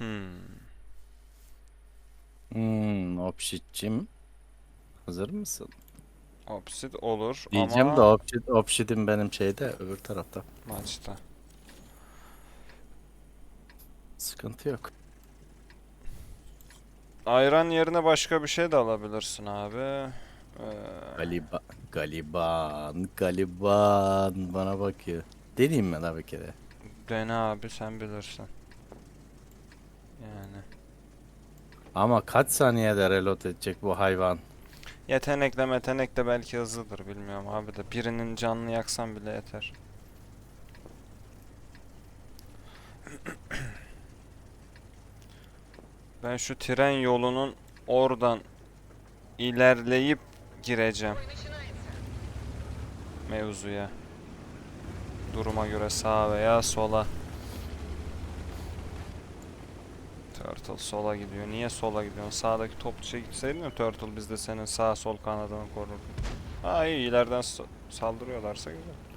Hmm. Hmm, Opşit'cim. Hazır mısın? Opsit olur Diyeceğim ama de Opşit, Opşit'im benim şeyde öbür tarafta. maçta. Sıkıntı yok. Ayran yerine başka bir şey de alabilirsin abi. Ee, Galiba, Galiban, Galiban bana bakıyor. Deneyeyim mi la bir kere? dene abi sen bilirsin. Yani. Ama kaç saniyede reload edecek bu hayvan? Yetenekle metenekle belki hızlıdır bilmiyorum abi de birinin canını yaksan bile yeter. Ben şu tren yolunun oradan ilerleyip gireceğim mevzuya. Duruma göre sağa veya sola. Turtle sola gidiyor. Niye sola gidiyorsun? Sağdaki topçuya gitseydin ya Turtle biz de senin sağ sol kanadını korurduk. Ha iyi ileriden saldırıyorlarsa güzel.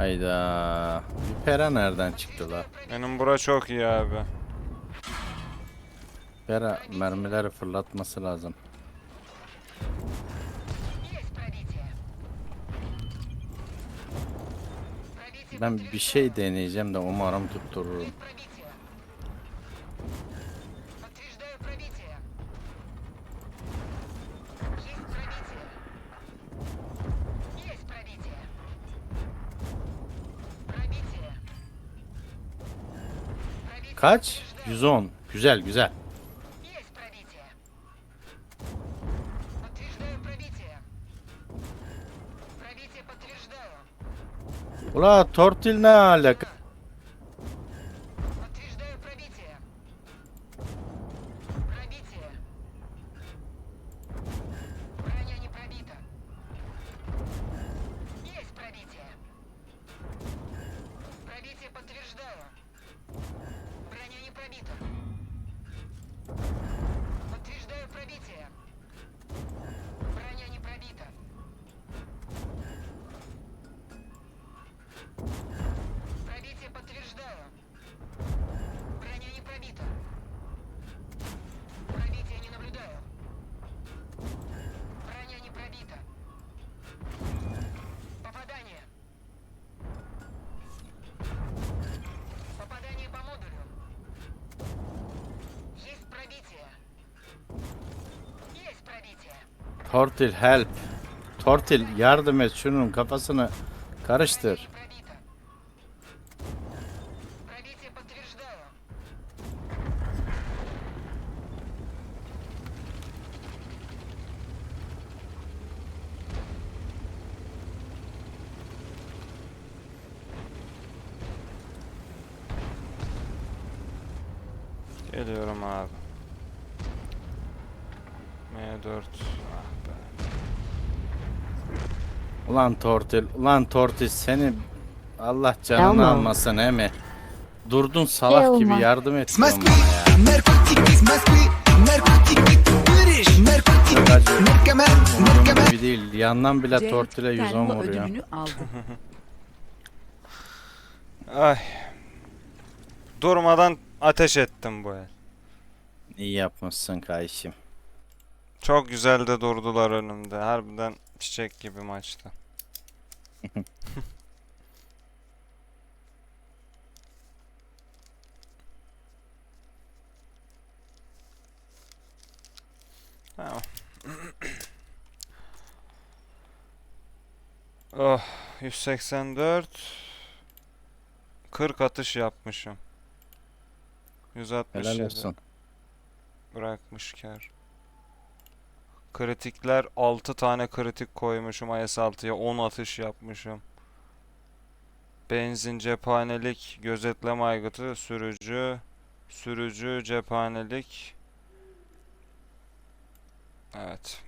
Hayda. Bir pera nereden çıktı la? Benim bura çok iyi abi. Pera mermileri fırlatması lazım. Ben bir şey deneyeceğim de umarım tuttururum. Kaç? 110. Güzel güzel. Ula tortil ne alaka? орбиту. Tortil help. Tortil yardım et şunun kafasını karıştır. Geliyorum abi. M4 Ulan tortil, ulan tortis seni Allah canını Elma. almasın Emi. Durdun salak Elma. gibi yardım et bana ya. Umurumda değil. Yandan bile tortile yüz on vuruyor. Ay. Durmadan ateş ettim bu el. İyi yapmışsın kardeşim. Çok güzel de durdular önümde. Harbiden çiçek gibi maçtı. Tamam. Oh, 184 40 atış yapmışım. Helal 167 olsun. bırakmış kar. Kritikler 6 tane kritik koymuşum IS-6'ya 10 atış yapmışım. Benzin, cephanelik, gözetleme aygıtı, sürücü, sürücü, cephanelik. Evet.